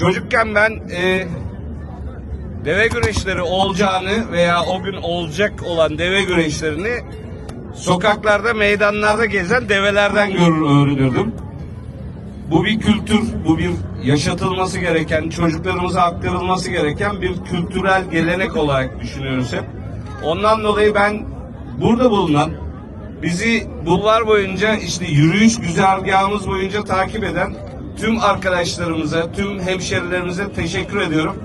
Çocukken ben e, deve güreşleri olacağını veya o gün olacak olan deve güreşlerini sokaklarda, meydanlarda gezen develerden görür öğrenirdim. Bu bir kültür, bu bir yaşatılması gereken, çocuklarımıza aktarılması gereken bir kültürel gelenek olarak düşünüyoruz hep. Ondan dolayı ben burada bulunan, bizi bulvar boyunca işte yürüyüş güzergahımız boyunca takip eden tüm arkadaşlarımıza, tüm hemşerilerimize teşekkür ediyorum.